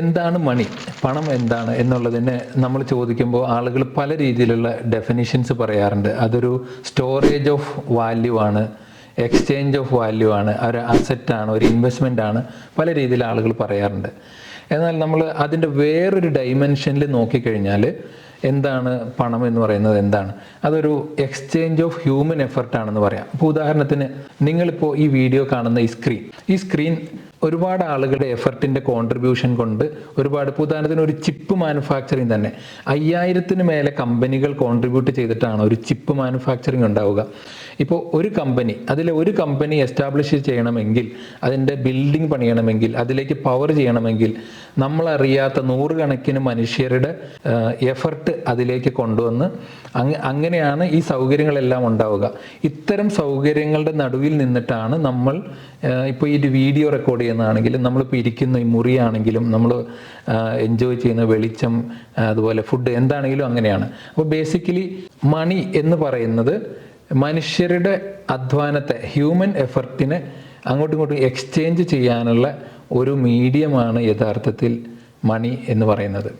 എന്താണ് മണി പണം എന്താണ് എന്നുള്ളതിനെ നമ്മൾ ചോദിക്കുമ്പോൾ ആളുകൾ പല രീതിയിലുള്ള ഡെഫിനിഷൻസ് പറയാറുണ്ട്. അതൊരു സ്റ്റോറേജ് ഓഫ് വാല്യൂ ആണ് എക്സ്ചേഞ്ച് ഓഫ് വാല്യൂ ആണ് ഒരു അസറ്റാണ് ഒരു ഇൻവെസ്റ്റ്മെന്റ് ആണ് പല രീതിയിൽ ആളുകൾ പറയാറുണ്ട്. എന്നാൽ നമ്മൾ അതിന്റെ വേറൊരു ഡൈമെൻഷനിൽ നോക്കിക്കഴിഞ്ഞാൽ എന്താണ് പണം എന്ന് പറയുന്നത് എന്താണ്? അതൊരു എക്സ്ചേഞ്ച് ഓഫ് ഹ്യൂമൻ എഫർട്ടാണെന്ന് പറയാം. അപ്പോൾ ഉദാഹരണത്തിന് നിങ്ങളിപ്പോൾ ഈ വീഡിയോ കാണുന്ന ഈ സ്ക്രീൻ ഈ സ്ക്രീൻ ഒരുപാട് ആളുകളുടെ എഫർട്ടിന്റെ കോൺട്രിബ്യൂഷൻ കൊണ്ട് ഒരുപാട് ഉദാഹരണത്തിന് ഒരു ചിപ്പ് മാനുഫാക്ചറിങ് തന്നെ. അയ്യായിരത്തിന് മേലെ കമ്പനികൾ കോൺട്രിബ്യൂട്ട് ചെയ്തിട്ടാണ് ഒരു ചിപ്പ് മാനുഫാക്ചറിങ് ഉണ്ടാവുക. ഇപ്പോൾ ഒരു കമ്പനി അതിലെ ഒരു കമ്പനി എസ്റ്റാബ്ലിഷ് ചെയ്യണമെങ്കിൽ അതിന്റെ ബിൽഡിംഗ് പണിയണമെങ്കിൽ അതിലേക്ക് പവർ ചെയ്യണമെങ്കിൽ നമ്മളറിയാത്ത നൂറുകണക്കിന് മനുഷ്യരുടെ എഫർട്ട് അതിലേക്ക് കൊണ്ടുവന്ന് അങ്ങ അങ്ങനെയാണ് ഈ സൗകര്യങ്ങളെല്ലാം ഉണ്ടാവുക. ഇത്തരം സൗകര്യങ്ങളുടെ നടുവിൽ നിന്നിട്ടാണ് നമ്മൾ ഇപ്പോൾ ഈ വീഡിയോ റെക്കോർഡ് ചെയ്യുന്നതാണെങ്കിലും നമ്മളിപ്പോൾ ഇരിക്കുന്ന ഈ മുറിയാണെങ്കിലും നമ്മൾ എൻജോയ് ചെയ്യുന്ന വെളിച്ചം അതുപോലെ ഫുഡ് എന്താണെങ്കിലും അങ്ങനെയാണ്. അപ്പോൾ ബേസിക്കലി മണി എന്ന് പറയുന്നത് മനുഷ്യരുടെ അധ്വാനത്തെ ഹ്യൂമൻ എഫർട്ടിനെ അങ്ങോട്ടും ഇങ്ങോട്ടും എക്സ്ചേഞ്ച് ചെയ്യാനുള്ള ഒരു മീഡിയമാണ് യഥാർത്ഥത്തിൽ മണി എന്ന് പറയുന്നത്.